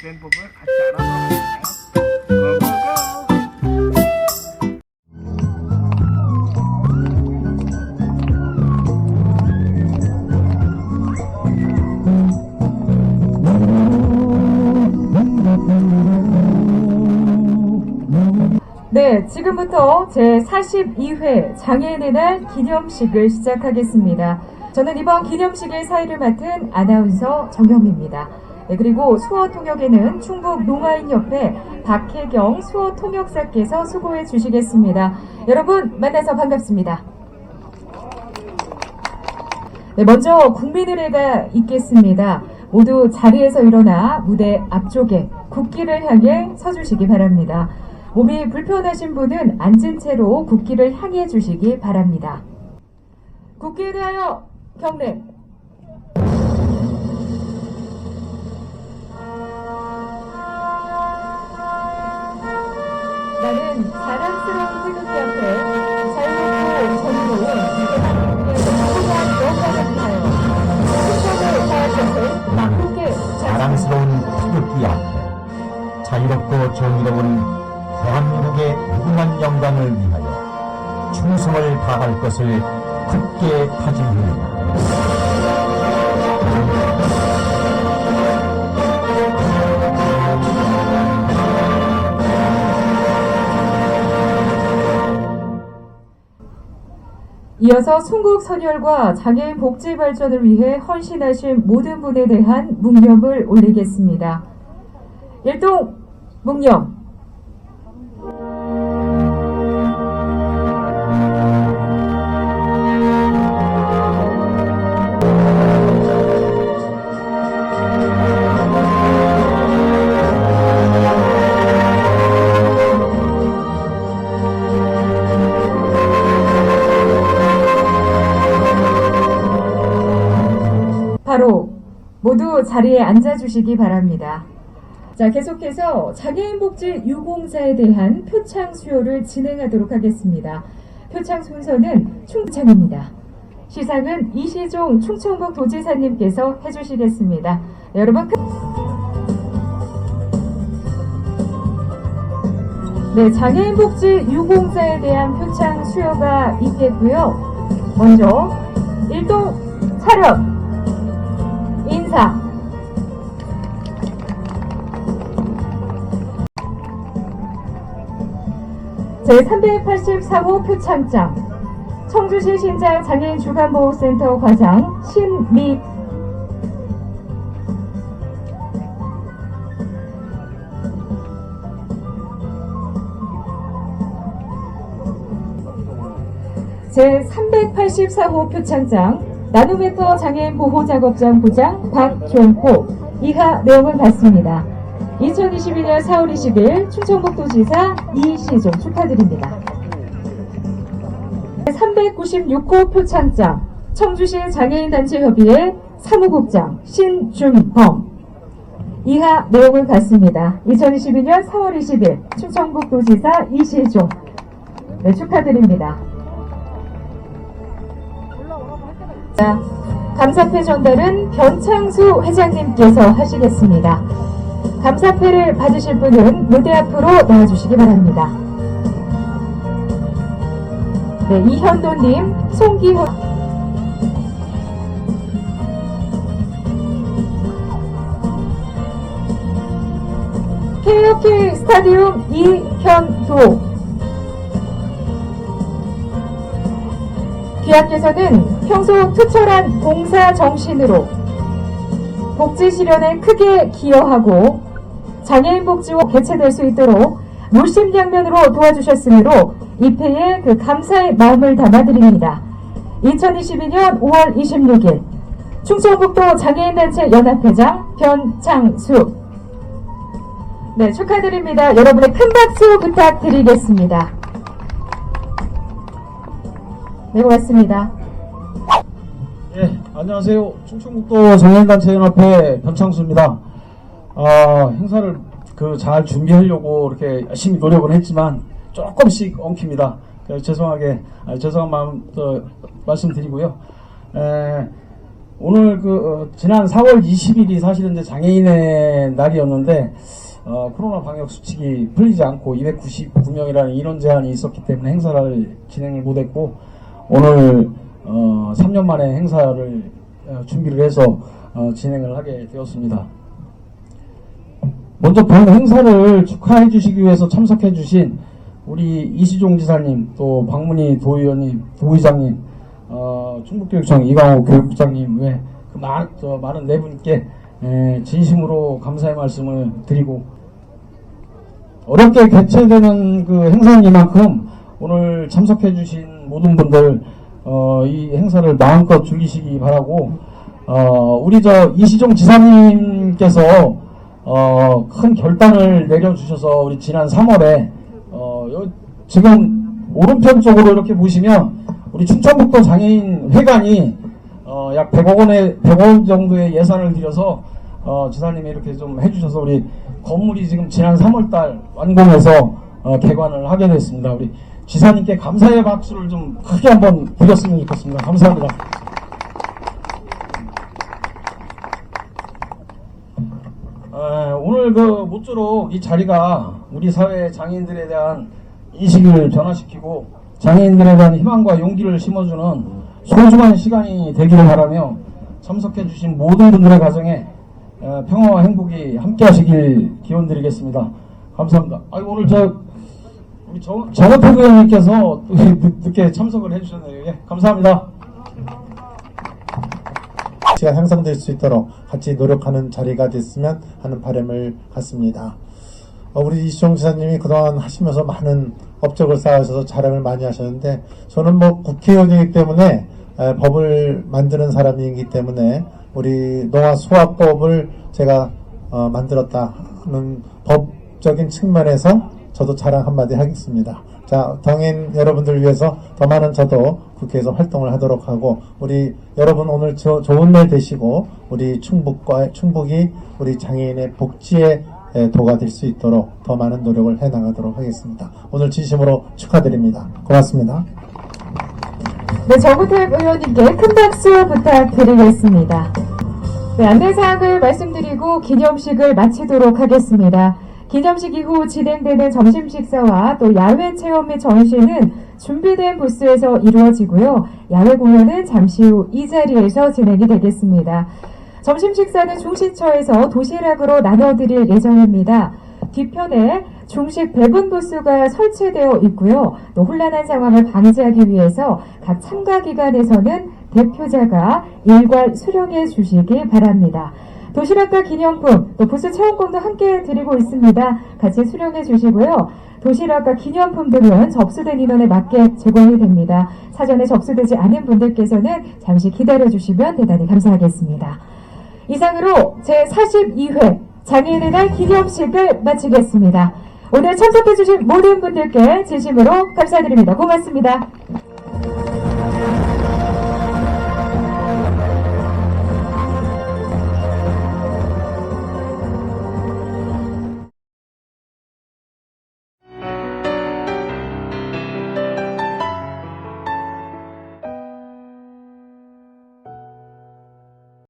수행법을 같이 알아보도록 할까요? 고고고! 네, 지금부터 제42회 장애인의 날 기념식을 시작하겠습니다. 저는 이번 기념식의 사회를 맡은 아나운서 정영미입니다. 네, 그리고 수어통역에는 충북 농아인협회 박혜경 수어통역사께서 수고해 주시겠습니다. 여러분 만나서 반갑습니다. 네, 먼저 국민의례가 있겠습니다. 모두 자리에서 일어나 무대 앞쪽에 국기를 향해 서주시기 바랍니다. 몸이 불편하신 분은 앉은 채로 국기를 향해 주시기 바랍니다. 국기에 대하여 경례. 정의로운 대한민국의 무궁한 영광을 위하여 충성을 다할 것을 굳게 다짐합니다. 이어서 순국 선열과 장애인 복지 발전을 위해 헌신하신 모든 분에 대한 묵념을 올리겠습니다. 일동 묵념. 바로 모두 자리에 앉아주시기 바랍니다. 자, 계속해서 장애인 복지 유공자에 대한 표창 수요를 진행하도록 하겠습니다. 표창 순서는 충창입니다. 시상은 이시종 충청북 도지사님께서 해주시겠습니다. 네, 여러분, 큰- 네, 장애인 복지 유공자에 대한 표창 수요가 있겠고요. 먼저, 일동 차렷, 제384호 표창장 청주시 신장 장애인 주간보호센터 과장 신미 제384호 표창장 나눔의 터 장애인 보호작업장 부장 박종호 이하 내용을 받습니다. 2022년 4월 20일 충청북도지사 이시종 축하드립니다. 396호 표창장 청주시 장애인단체협의회 사무국장 신준범 이하 내용을 받습니다. 2022년 4월 20일 충청북도지사 이시종 네, 축하드립니다. 자, 감사패 전달은 변창수 회장님께서 하시겠습니다. 감사패를 받으실 분은 무대 앞으로 나와주시기 바랍니다. 네, 이현도님, 송기호. KOK 스타디움 이현도. 귀하께서는 평소 투철한 봉사 정신으로 복지 실현에 크게 기여하고 장애인 복지와 개최될 수 있도록 물심양면으로 도와주셨으므로 입회에 그 감사의 마음을 담아드립니다. 2022년 5월 26일 충청북도 장애인단체 연합회장 변창수 네 축하드립니다. 여러분의 큰 박수 부탁드리겠습니다. 네 고맙습니다. 예, 안녕하세요. 충청북도 장애인단체 연합회 변창수입니다. 어, 행사를 그 잘 준비하려고 이렇게 열심히 노력을 했지만 조금씩 엉킵니다. 그래서 죄송하게 아, 죄송한 마음 또 말씀드리고요. 에, 오늘 그 어, 지난 4월 20일이 사실은 이제 장애인의 날이었는데 어, 코로나 방역 수칙이 풀리지 않고 299명이라는 인원 제한이 있었기 때문에 행사를 진행을 못했고 오늘 어, 3년 만에 행사를 어, 준비를 해서 어, 진행을 하게 되었습니다. 먼저 본 행사를 축하해 주시기 위해서 참석해 주신 우리 이시종 지사님, 또 박문희 도의원님, 도의장님, 어, 충북교육청 이강호 교육부장님 외 그 많은, 네 분께 에, 진심으로 감사의 말씀을 드리고 어렵게 개최되는 그 행사이니만큼 오늘 참석해 주신 모든 분들 어, 이 행사를 마음껏 즐기시기 바라고 어, 우리 저 이시종 지사님께서 어, 큰 결단을 내려주셔서 우리 지난 3월에 어, 요- 지금 오른편 쪽으로 이렇게 보시면 우리 충청북도 장애인 회관이 어, 약 100억 원의 100원 정도의 예산을 들여서 어, 지사님이 이렇게 좀 해주셔서 우리 건물이 지금 지난 3월달 완공해서 어, 개관을 하게 됐습니다. 우리 지사님께 감사의 박수를 좀 크게 한번 드렸으면 좋겠습니다. 감사합니다. 에, 오늘 그 모쪼록 이 자리가 우리 사회 장애인들에 대한 인식을 변화시키고 장애인들에 대한 희망과 용기를 심어주는 소중한 시간이 되기를 바라며 참석해 주신 모든 분들의 가정에 에, 평화와 행복이 함께 하시길 기원 드리겠습니다. 감사합니다. 아 오늘 저 우리 정, 정호태 의원님께서 늦게 참석을 해주셨네요. 예, 감사합니다. 가치가 향상될 수 있도록 같이 노력하는 자리가 됐으면 하는 바람을 갖습니다. 어, 우리 이시종 지사님이 그동안 하시면서 많은 업적을 쌓으셔서 자랑을 많이 하셨는데 저는 뭐 국회의원이기 때문에 에, 법을 만드는 사람이기 때문에 우리 농화수화법을 제가 어, 만들었다는 법적인 측면에서 저도 자랑 한마디 하겠습니다. 자, 당인 여러분들 위해서 더 많은 저도 국회에서 활동을 하도록 하고 우리 여러분 오늘 저, 좋은 날 되시고 우리 충북과 충북이 우리 장애인의 복지에 에, 도가 될 수 있도록 더 많은 노력을 해 나가도록 하겠습니다. 오늘 진심으로 축하드립니다. 고맙습니다. 네, 정우택 의원님께 큰 박수 부탁드리겠습니다. 네, 안내사항을 말씀드리고 기념식을 마치도록 하겠습니다. 기념식 이후 진행되는 점심 식사와 또 야외 체험 및 전시는 준비된 부스에서 이루어지고요. 야외 공연은 잠시 후 이 자리에서 진행이 되겠습니다. 점심 식사는 중시처에서 도시락으로 나눠드릴 예정입니다. 뒤편에 중식 배분 부스가 설치되어 있고요. 또 혼란한 상황을 방지하기 위해서 각 참가 기관에서는 대표자가 일괄 수령해 주시기 바랍니다. 도시락과 기념품, 또 부스 체험권도 함께 드리고 있습니다. 같이 수령해 주시고요. 도시락과 기념품들은 접수된 인원에 맞게 제공이 됩니다. 사전에 접수되지 않은 분들께서는 잠시 기다려 주시면 대단히 감사하겠습니다. 이상으로 제42회 장애인의 날 기념식을 마치겠습니다. 오늘 참석해주신 모든 분들께 진심으로 감사드립니다. 고맙습니다.